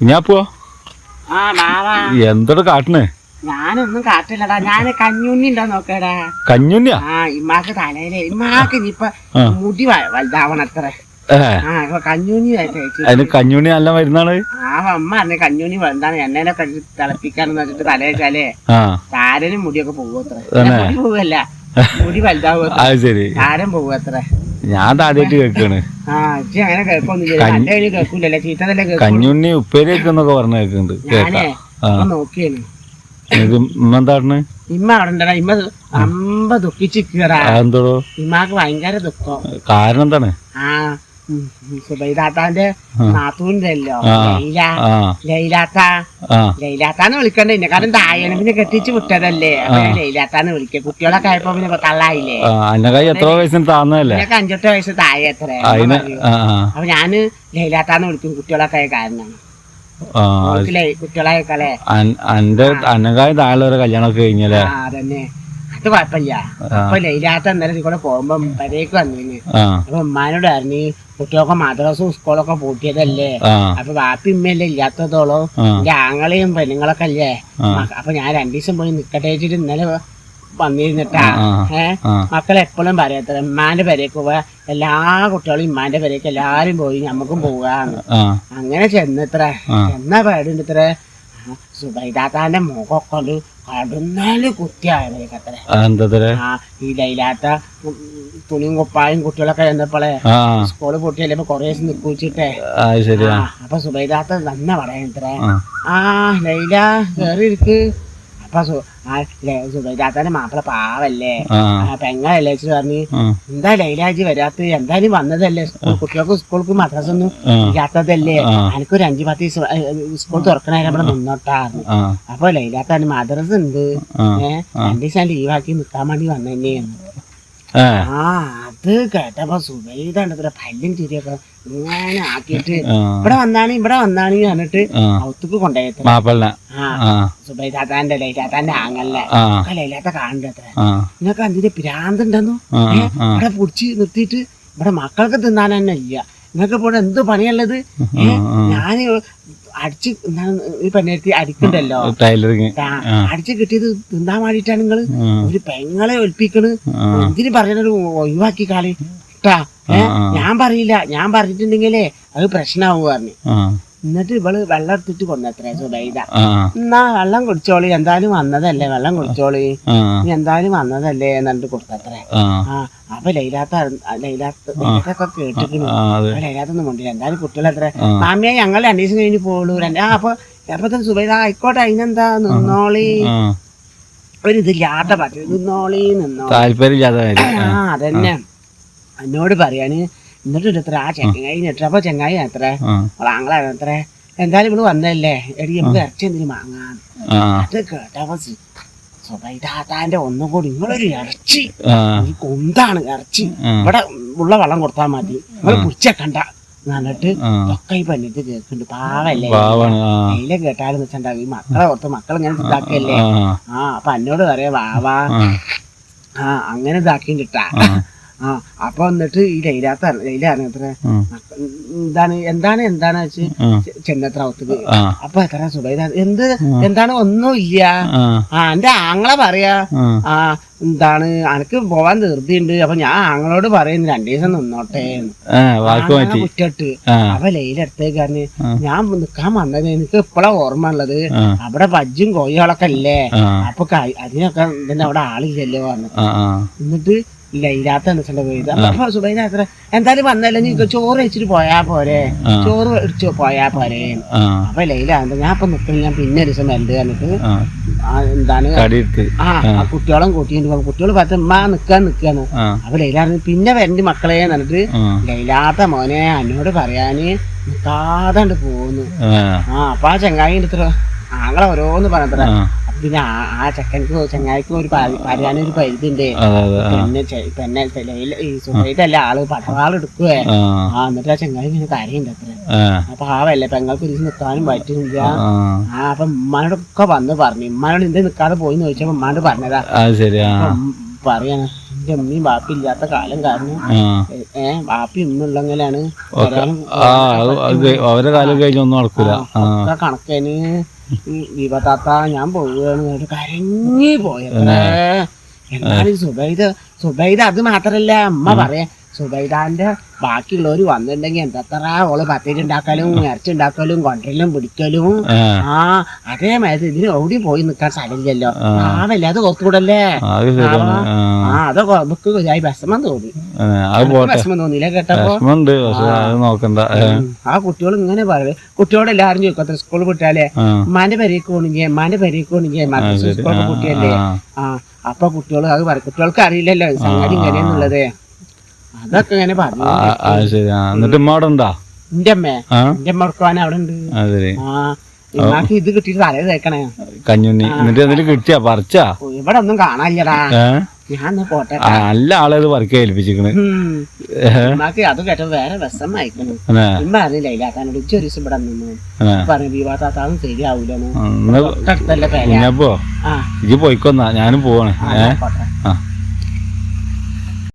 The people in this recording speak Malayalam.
കുഞ്ഞാപ്പോ ആ മാവാ എന്തോടെ കാട്ടണേ? ഞാനൊന്നും കാട്ടില്ലടാ. ഞാൻ കഞ്ഞുണ്ണി ഉണ്ടോ നോക്കടാ. കഞ്ഞുണ്ണിയാ? ആ ഇമ്മാക്ക് തലയിൽ ഇമ്മാക്ക് ഇനിയിപ്പൊ. മുടി വ- വലുതാവണത്ര ഏ. ആ ഇപ്പൊ കഞ്ഞുണ്ണി അതിന് കഞ്ഞുണ്ണി നല്ല മരുന്നാണ്? ആ അമ്മ പറഞ്ഞ കഞ്ഞുണ്ണി എന്താണ് എണ്ണയിലൊക്കെ ഇട്ട് തിളപ്പിക്കാന്ന് വെച്ചിട്ട് തലയിച്ചാലേ താരനും മുടിയൊക്കെ പോവത്ര? മുടി പോവല്ല. മുടി വലുതാവും താരം പോവത്ര ഞാൻ ആദ്യമായിട്ട് കേൾക്കാണ്. കഞ്ഞുണ്ണി ഉപ്പേരി വെക്കുന്നൊക്കെ പറഞ്ഞ കേൾക്കുന്നുണ്ട്. നോക്കിയാണ് ഉമ്മ ഇമ്മ അവിടെ ഇമ്മ അമ്പ ഇമ്മാക്ക് ഭയങ്കര ദുഃഖം. കാരണം എന്താണ്? ആ. സുബൈദാത്താന്റെ. നാത്തൂണ്ടല്ലോ. ലൈല. ലൈലാത്ത. ലൈലാത്താന്ന് വിളിക്കണ്ട? പിന്നെ കാരണം തായനെ പിന്നെ കെട്ടിച്ച് വിട്ടതല്ലേ? ലൈലാത്താന്ന് വിളിക്കുക കുട്ടികളൊക്കെ ആയപ്പോ പിന്നെ തള്ളായില്ലേ? എത്ര വയസ്സിന് താന്നല്ലേ എനിക്ക് അഞ്ചെട്ട് വയസ്സ് താഴെ എത്ര അപ്പൊ ഞാൻ ലൈലാത്താന്ന് വിളിക്കും. കുട്ടികളൊക്കെ ആയ കാരണം. കുട്ടികളായ കളെ അന്റെ അന്നക്കായി താഴെ കല്യാണമൊക്കെ കഴിഞ്ഞല്ലേ? ആ അതന്നെ. അത് കുഴപ്പമില്ല. അപ്പൊ ലൈലാത്ത ഇന്നലെ ഇതിൽ കൂടെ പോകുമ്പോ പരേക്ക് വന്നിന്. അപ്പൊ ഉമ്മാനോട് പറഞ്ഞു കുട്ടികളൊക്കെ മദ്രസും സ്കൂളൊക്കെ പൂട്ടിയതല്ലേ? അപ്പൊ വാപ്പി ഉമ്മയല്ലേ ഇല്ലാത്തതോളം? എന്റെ ആങ്ങളെയും പെണ്ണുങ്ങളൊക്കെ അല്ലേ? അപ്പൊ ഞാൻ രണ്ടു ദിവസം പോയി നിക്കട്ടെ വെച്ചിട്ട് ഇന്നലെ വന്നിരുന്നിട്ടാ. ഏഹ് എപ്പോഴും പറയത്ര ഉമ്മാന്റെ പെരേക്ക് പോവാ. എല്ലാ കുട്ടികളും ഉമ്മാന്റെ പെരേക്ക് എല്ലാരും പോയി നമുക്കും പോവാന്ന് അങ്ങനെ ചെന്നത്ര എന്നാ പേടുണ്ട് ഇത്ര? സുബൈദാത്താന്റെ മുഖമൊക്കെ ഒരു കടുന്നാൽ എന്താ ആ ഈ ലൈലാത്ത തുണിയും കുപ്പായും കുട്ടികളൊക്കെ ചെന്നപ്പോളെ സ്കൂൾ പൊട്ടിയല്ലേ കൊറേ ദിവസം അപ്പൊ സുബൈദാത്ത നന്ന പറയാൻ ആ. ആ ലൈല കേറി ഇരിക്ക്. അപ്പൊ സു- ആ ലേ- സുബൈദാത്തന്റെ മാപ്പിള പാവല്ലേ? പെങ്ങളല്ലേ വെച്ച് പറഞ്ഞ് എന്താ ലൈലാജി വരാത്ത എന്തായാലും വന്നതല്ലേ? കുട്ടികൾക്ക് സ്കൂൾക്ക് മദ്രസ ഒന്നും ഇല്ലാത്തതല്ലേ. എനിക്കൊരു അഞ്ചു പത്ത് സ്കൂൾ തുറക്കണേ അവിടെ നിന്നോട്ടായിരുന്നു അപ്പൊ ലൈലാത്താന് മദ്രസ ഉണ്ട് ഏഹ് രണ്ടു ദിവസം ലീവാക്കി നിൽക്കാൻ വേണ്ടി വന്നെന്നെയാണ് ആ. അത് കേട്ടപ്പോ സുബൈദാണ് പല്ലും ചിരിയൊക്കെ ഇങ്ങനെ ആക്കിയിട്ട് ആ. ഇവിടെ വന്നാണ് ഇവിടെ വന്നാണ് പറഞ്ഞിട്ട് ഔത്തുക്ക് ആ. ആ. സുബൈദാത്താന്റെ ലൈലാത്താന്റെ ആങ്ങല്ലേ ലൈലാത്ത കാണണ്ടത്ര നിനക്ക് അതിന്റെ പിരാന്ത് ഉണ്ടെന്നു? ഇവിടെ പൊടിച്ച് നിർത്തിയിട്ട് ഇവിടെ മക്കൾക്ക് തിന്നാൻ തന്നെ ഇല്ല. നിങ്ങൾക്ക് ഇവിടെ എന്ത് പണിയുള്ളത്? ഞാൻ അടിച്ച് ഈ പെണ്ണെടുത്തി അടിക്കണ്ടല്ലോ അടിച്ച് കിട്ടിയത് തിന്നാൻ വേണ്ടിട്ടാണ് നിങ്ങൾ? ഒരു പെങ്ങളെ ഒൽപ്പിക്കണ് എന്തിനു പറഞ്ഞൊരു ഒഴിവാക്കി കാളി ട്ടാ. ഏ ആ, ആ. ഞാൻ പറയില്ല. ഞാൻ പറഞ്ഞിട്ടുണ്ടെങ്കിലേ അത് പ്രശ്നമാവും പറഞ്ഞു. എന്നിട്ട് ഇവൾ വെള്ളം എടുത്തിട്ട് കൊണ്ടത്രേ സുബൈദ. എന്നാ വെള്ളം കുടിച്ചോളി. എന്തായാലും വന്നതല്ലേ? വെള്ളം കുടിച്ചോളി. എന്തായാലും വന്നതല്ലേ എന്നിട്ട് കൊടുത്തത്രേ. ആ. അപ്പൊ ലൈലാത്ത ലൈലാത്ത ലൈലാത്തൊക്കെ കേട്ടിരിക്കുന്നു. അപ്പൊ ലൈലാത്തൊന്നും കൊണ്ടില്ല എന്തായാലും കുട്ടികളത്രേ. മാമിയെ ഞങ്ങൾ രണ്ടു ദിവസം കഴിഞ്ഞ് പോളൂ രണ്ട് ആ അപ്പൊ അപ്പൊ സുബൈദ ആയിക്കോട്ടെ അതിനെന്താ നിന്നോളി? ഒരിതില്ലാത്ത ഒരു ഇതില്ലാത്ത പറ്റി നിന്നോളി നിന്നോളി. താല്പര്യമില്ലാത്ത ആ. അതന്നെ. എന്നോട് പറയാണ് എന്നിട്ട് എത്ര ആ ചെങ്ങായി അപ്പൊ ചെങ്ങായി എത്ര? ആങ്ങളാണ് ആങ്ങളെ എത്ര? എന്തായാലും ഇവിടെ വന്നല്ലേ എടി നമുക്ക് ഇറച്ചി എന്തിനു വാങ്ങാൻ അത് കേട്ടപ്പോ സുബൈദാത്താന്റെ ഒന്നും കൂടി നിങ്ങളൊരു ഇറച്ചി. ഒരു കൊന്താണ് ഇറച്ചി? ഇവിടെ ഉള്ള വെള്ളം കൊടുത്താൽ മതി. നിങ്ങൾ കണ്ട എന്നിട്ട് ഒക്കെ ഈ പന്നിട്ട് കേൾക്കുന്നുണ്ട്. പാവല്ലേ? അതിലെ കേട്ടാലും വെച്ചിട്ടുണ്ടാവും ഈ മക്കളെ ഓർത്ത് മക്കൾ ഇങ്ങനെ ഇതാക്കല്ലേ ആ. അപ്പൊ എന്നോട് പറയാ വാവാ. ആ. അങ്ങനെ ഇതാക്കിട്ടാ ആ അപ്പൊ എന്നിട്ട് ഈ ലൈലാത്ത ലൈലാണ് എത്ര? എന്താണ് എന്താണ് എന്താണ് വെച്ച് ചെന്നത്ര ഒത്തുക അപ്പൊ എത്ര സുബൈദ എന്ത്? എന്താണ്? ഒന്നും ഇല്ല. ആ. എന്റെ ആങ്ങളെ പറയാ. ആ. എന്താണ്? അനക്ക് പോവാൻ ധൃതിയുണ്ട്. അപ്പൊ ഞാൻ ആങ്ങളോട് പറയുന്നു രണ്ടു ദിവസം നിന്നോട്ടെ. കുറ്റിട്ട് അപ്പൊ ലൈലെടുത്തേക്കാണ് ഞാൻ നിക്കാൻ വന്നത് എനിക്ക് ഇപ്പഴാ ഓർമ്മ ഉള്ളത്. അവിടെ ബജ്ജും കോഴികളൊക്കെ അല്ലേ? അപ്പൊ അതിനൊക്കെ ഇതിന്റെ അവിടെ ആളില്ലല്ലോ പറഞ്ഞു. ആ ആ ഇല്ലാത്ത ലൈലാത്ത എന്നിട്ട് പോയത് അപ്പൊ സുബൈന അത്ര എന്തായാലും വന്നല്ലേ നീ ചോറ് വെച്ചിട്ട് പോയാ പോരെ. ചോറ് വെച്ച് പോയാ പോരെ? അപ്പൊ ലൈല എന്താ ഞാൻ ഇപ്പൊ നിക്കണില്ല ഞാൻ പിന്നെ ഒരു ദിവസം വരണ്ട് എന്നിട്ട് എന്താണ്? ആ കുട്ടികളും കൂട്ടിയിട്ട് പോകും കുട്ടികൾ പത്ത് ഉമ്മ നിക്കാൻ നിക്കാന്ന് അപ്പൊ ലൈല പറഞ്ഞു, പിന്നെ വരണ്ട് മക്കളെ എന്നിട്ട് ലൈലാത്ത മോനെ എന്നോട് പറയാന് നിക്കാതെ പോകുന്നു ആ. അപ്പൊ ആ ചങ്ങായി എടുത്തിട്ട് ആങ്ങളെ ഓരോന്ന് പറഞ്ഞത്ര. പിന്നെ ആ ചെക്കൻക്ക് ചങ്ങായിക്കും ഒരു പറയാനൊരു പരിധിണ്ട്. പിന്നെ പിന്നെ ഈ സുബൈതല്ല ആൾ പടവാൾ എടുക്കുവേ. ആ. എന്നിട്ട് ആ ചങ്ങായി ഇങ്ങനെ കരയുണ്ട് അത്ര. അപ്പൊ ആ വല്ല പെങ്ങൾക്ക് ഒരു നിൽക്കാനും പറ്റുന്നില്ല. ആ അപ്പൊ ഉമ്മാനോടൊക്കെ വന്ന് പറഞ്ഞു. ഉമ്മാനോട് എന്ത് നിക്കാതെ പോയി ചോദിച്ചപ്പോ ഉമ്മാനോട് പറഞ്ഞതാ. പറയാണ്. എന്റെ ഉമ്മയും ബാപ്പി ഇല്ലാത്ത കാലം കാരണം ഏഹ് ബാപ്പി കാലം അവരെ കാലം കഴിഞ്ഞൊന്നും നടക്കൂല. കണക്കന് ദീപത്താത്ത ഞാൻ പോവുകയാണ് കരഞ്ഞു പോയത് എന്നാലും സുബൈദ സുബൈദ അത് മാത്രല്ല. അമ്മ പറയാ സുബൈദാന്റെ ബാക്കിയുള്ളവര് വന്നിട്ടുണ്ടെങ്കിൽ എന്തത്ര ഓൾ പത്തിരി ഉണ്ടാക്കലും ഇറച്ചി ഉണ്ടാക്കലും കൊണ്ടരലും പിടിക്കലും. ആ. അതേമാതിരി ഇതിന് എവിടെ പോയി നിക്കാൻ സ്ഥലമില്ലല്ലോ. ആവല്ലാതെ കൊത്തുകൂടല്ലേ ആ, അത് ശരിയാണ്. ആ. അതൊക്കെ നമുക്ക് വിഷമം തോന്നി. വിഷമം തോന്നിയില്ല കേട്ടപ്പോ. ആ. കുട്ടികൾ ഇങ്ങനെ പറയും. കുട്ടിയോട് എല്ലാരും ചോദിക്കത്ര സ്കൂളിൽ വിട്ടാലേ? മന ഉമ്മാന്റെ പെരേക്ക് പോണെങ്കിൽ ഉമ്മാന്റെ പെരേക്ക് പോണെങ്കിൽ മദ്രസ. കുട്ടിയല്ലേ ആ. ആ. അപ്പൊ കുട്ടികൾ അത് പറയും. കുട്ടികൾക്ക് അറിയില്ലല്ലോ സംഗതി ഇങ്ങനെയെന്നുള്ളത്. അതൊക്കെ ഇങ്ങനെ പറഞ്ഞു. ആ, ആ ശരി. ആ എന്നിട്ട് ഉമ്മ അവിടെ ഉണ്ടാ? എന്റെ അമ്മേ ആ? എന്റെ അമ്മ ഉറക്കുവാൻ അവിടെ ഉണ്ട്. ആ ശരി. ആ ഇമ്മാക്ക് ഇത് കിട്ടിയിട്ട് തലേ തേക്കണേ. കഞ്ഞുണ്ണി. എന്നിട്ട് എന്തെങ്കിലും കിട്ടിയാ? പറിച്ചാ? ഓ, ഇവിടെ ഒന്നും കാണാനില്ലടാ. ഏ? ഞാൻ എന്നാ പോട്ടെ. ആ, നല്ല ആളെ പറിക്കാൻ ഏൽപ്പിച്ചിക്കണ് ഇമ്മാക്ക് അത് കേട്ടത് വേറെ വിഷം അയക്കണം അതെ, ഇമ്മ അറിയില്ല ഇല്ലാത്താനോട് ഉച്ച ഒരു ദിവസം ഇവിടെ നിന്നു. അതെ. പറഞ്ഞു വിവാഹത്താത്താന്നും ശരിയാവൂലെന്ന് ആ, എന്നാ തൊട്ടടുത്തല്ലേ പേര. കുഞ്ഞപ്പോ? ആ. ഇജ്ജ് പോയിക്കൊന്നാ. ഞാനും പോവാണ്. ഏ? പോട്ടെ. ആ.